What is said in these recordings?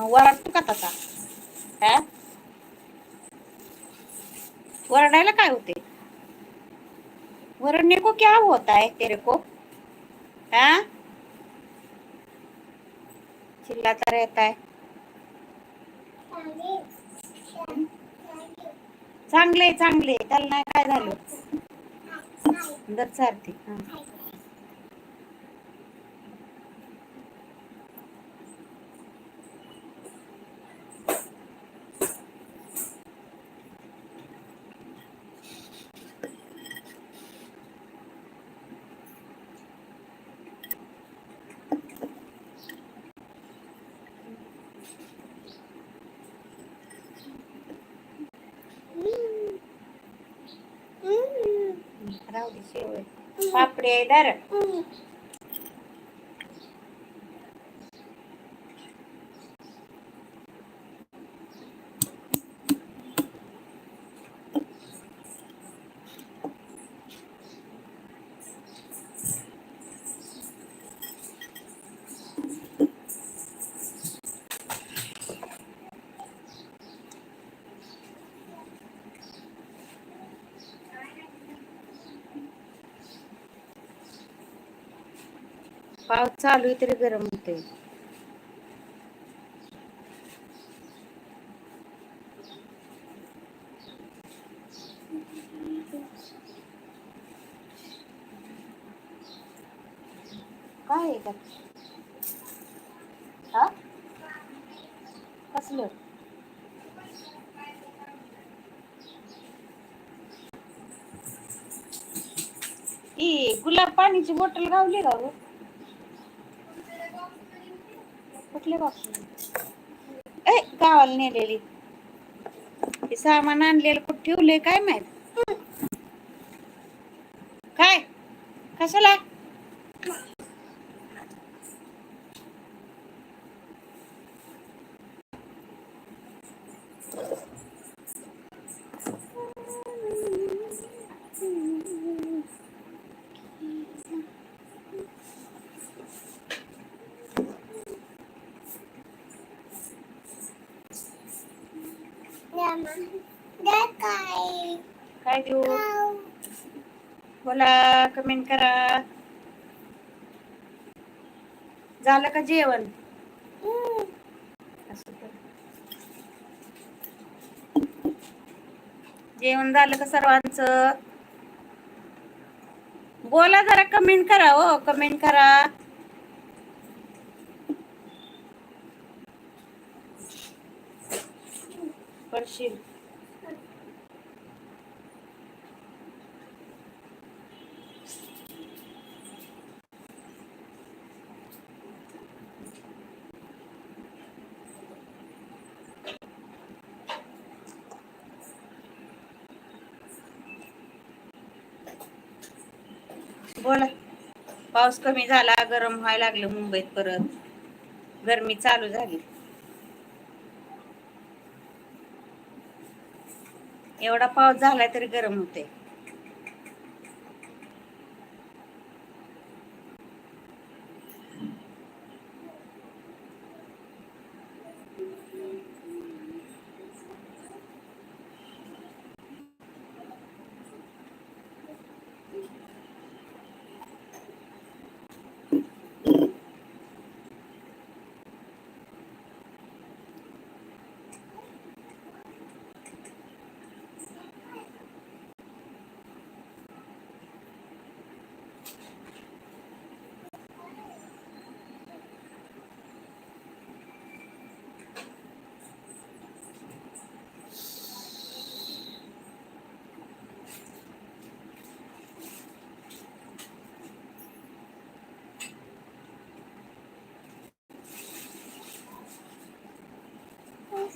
वरडतो का तसा हा? वरडायला काय होते? वरडने को क्या होता है तेरे को? हा? चिल्लाता रहता है. चांगले चांगले. त्याला नाही काय झालं? दर सारथी हा. આપણે દર. पाऊस चालू आहे तरी गरम होते काय आहे का? हा? कसलं? ती गुलाब पाणीची बॉटल गावली का हो? कुठले बापू ए गावाला नेलेली. ते सामान आणलेलं कुठे ठेवले काय माहीत? काय? कशाला? काय काय देऊ बोला कमेंट करा. झालं का जेवण? जेवण झालं का सर्वांचं? बोला जरा कमेंट करा हो कमेंट करा. पडशील. बोला. पाऊस कमी झाला गरम व्हायला लागलं मुंबईत परत. गरमी चालू झाली. एवढा पाऊस झाला तरी गरम होते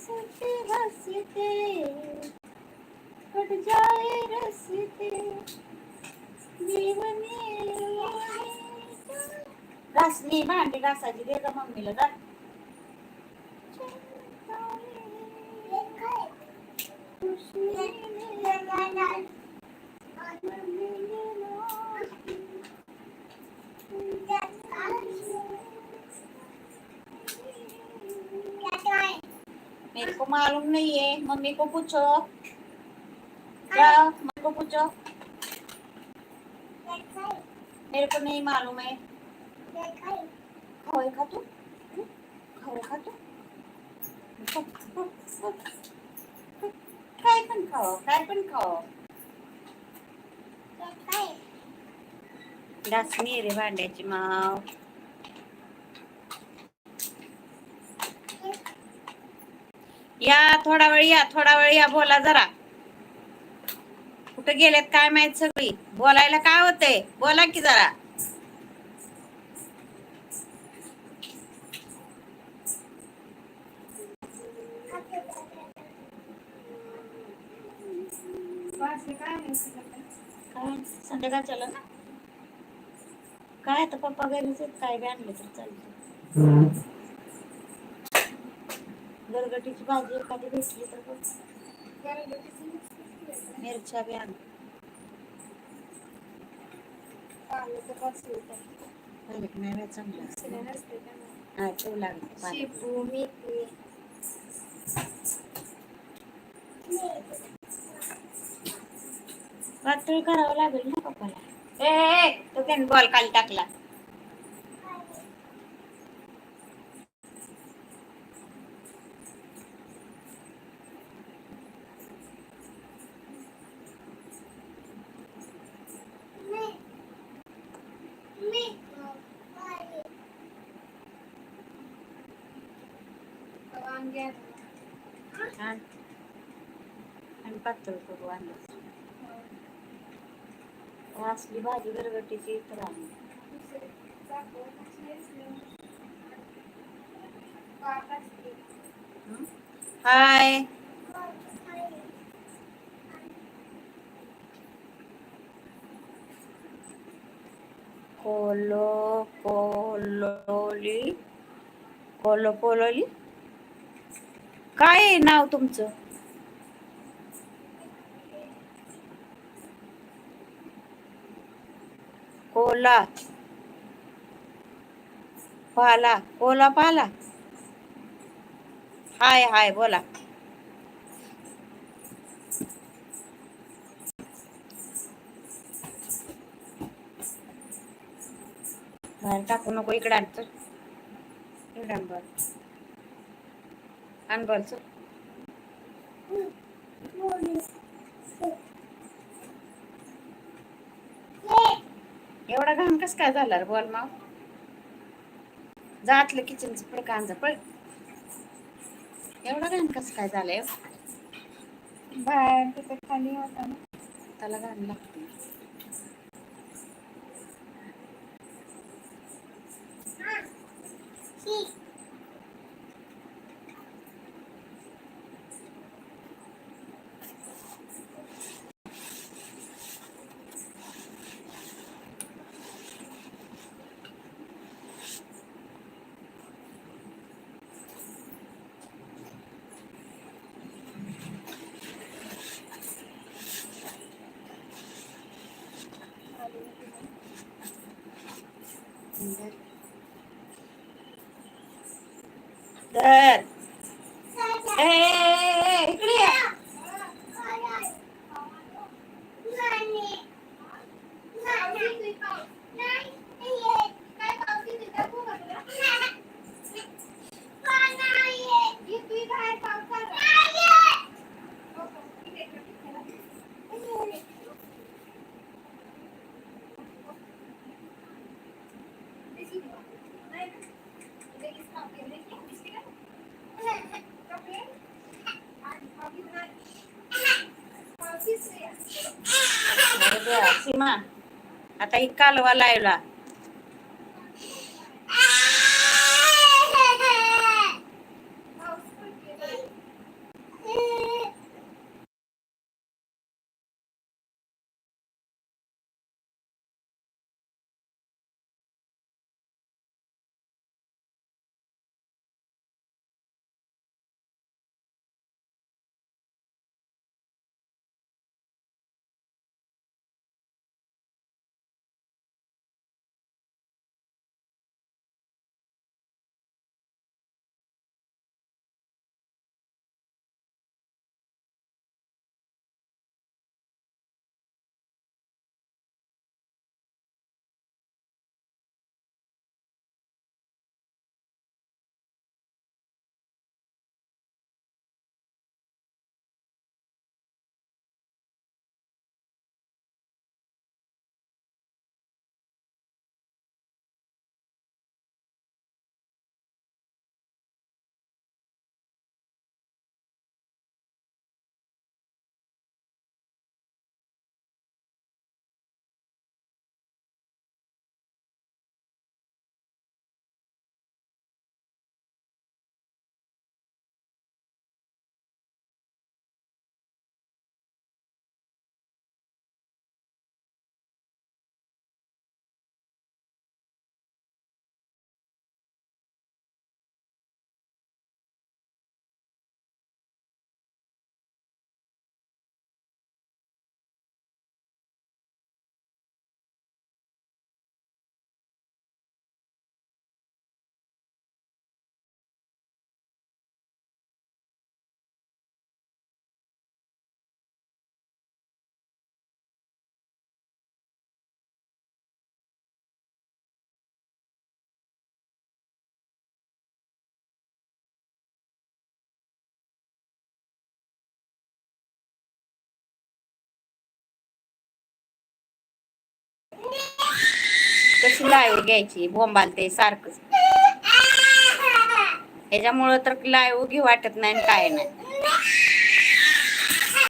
हंसते हंसते कट जाए रस्ते जीवनी घासणी भांडी घासायची दे का मम्मीला जा मेरे को मालूम नहीं है। मम्मी को पूछो। जाओ मम्मी को पूछो। मेरे को नहीं मालूम है। खाओ खा तू खाओ खा तू काय पण खाओ। काय पण खाओ घासणी रे भांड्याची माव या थोडा वेळ या थोडा वेळ या बोला जरा. कुठे गेलेत काय माहीत सगळी? बोलायला काय होतंय? बोला की जरा. काय संध्याकाळ चला ना? काय आता पप्पा घरीच आहेत काय बी आणलं तर चालतं. गरगटीची भाजी एखादी भेटली तर. मिरच्या बी आण नाही चांगलं. हा लागलं. पातळ करावं लागेल ना पप्पाला ए, ए तो त्याने बॉल खाली टाकला आण. आणि पातळ करू आणलं असली भाजी गरगटीची तर आण. हं? हाय कोलो कोलोली कोलो कोलोली काय आहे नाव तुमचं? कोला. पाला. कोला पाला? हाय हाय बोला. बाहेर टाकू नको इकडे आणतो इकडे बॉल चल. एवढा घाम कस काय झाला रे बॉल माव? जातलं किचनचं फडका आणजा पळ. एवढा घाम कस काय झालाय बाहेर तिथे खाली होता ना. त्याला घाम लागते तर ए, ए, ए, ए, इकडे ये. अरे देवा, सीमा. आता एक कालवा लावला. लाईव्ह घ्यायची बोंबालते सारखंच ह्याच्यामुळं तर लाईव्ह घे वाटत नाही काय नाही.